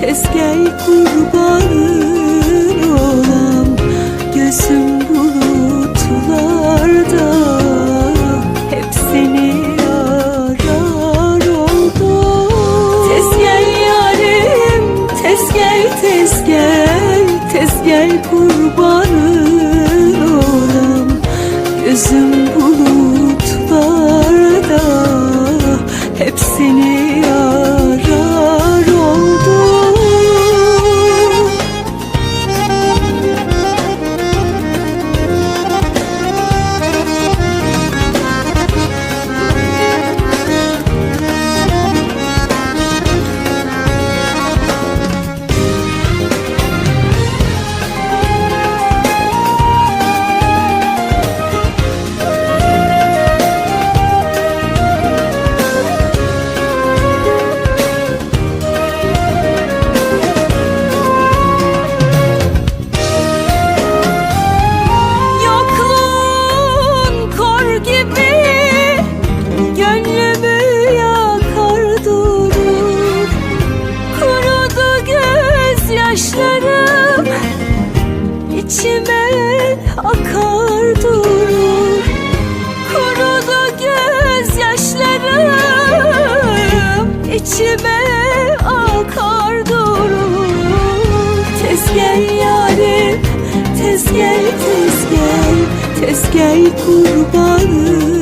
Tez gel kurbanın olam. Gözüm bulutlarda. Hep seni arar oldu. Tez gel yarim Tez gel tez gel kurbanın olam. Gözüm bulutlarda içime akar durur. Kurudu gözyaşlarım içime akar durur. Tez gel yarim Tez gel tez gel Tez gel kurbanın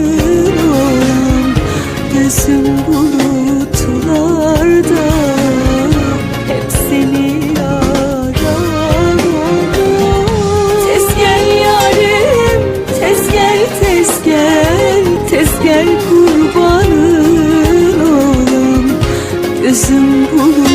kurbanın olan Gözüm bulut